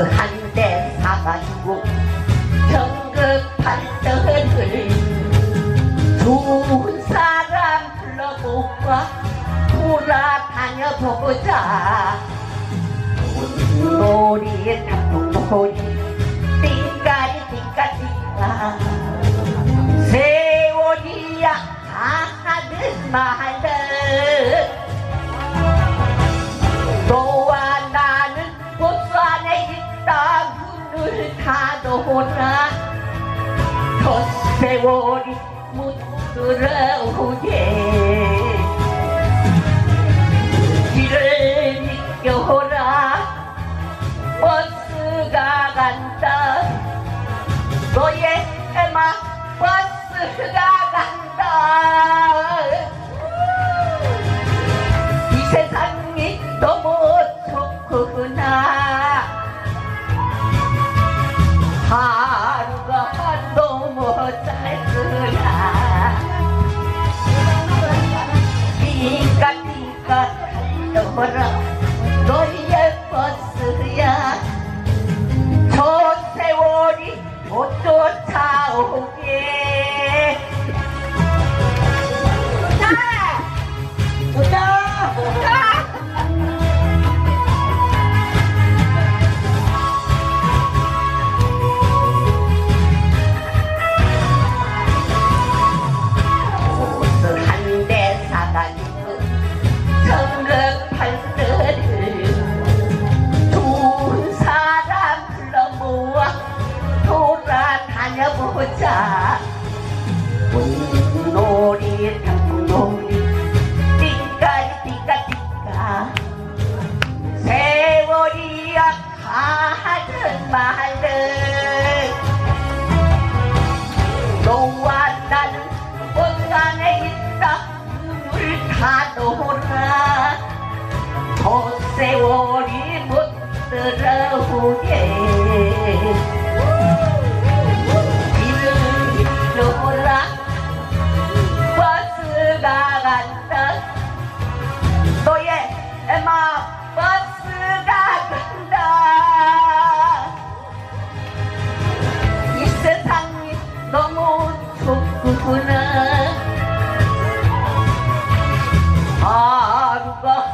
한대 사가지고 경급한 덕을 좋은 사람 불러보고 돌아다녀보고자. 놀이 닭놀이 닫아오라. 더 세월이 못 들어오게. 길을 비켜라. 버스가 간다. 너의 해마 버스가 간다 Yeah. 다녀보자. 놀이 닭놀이 띵까리 띵까 띵까 세월이야 하는 말은 너와 나는 옷안에 있다. 눈을 닫아오라. 저 세월이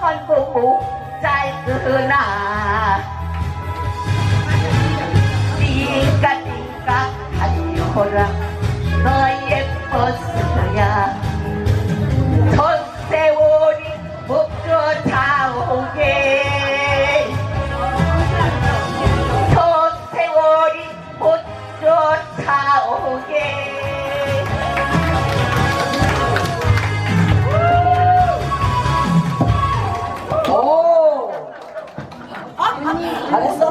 하루가 한고 짧구나 띵까 띵까 달려라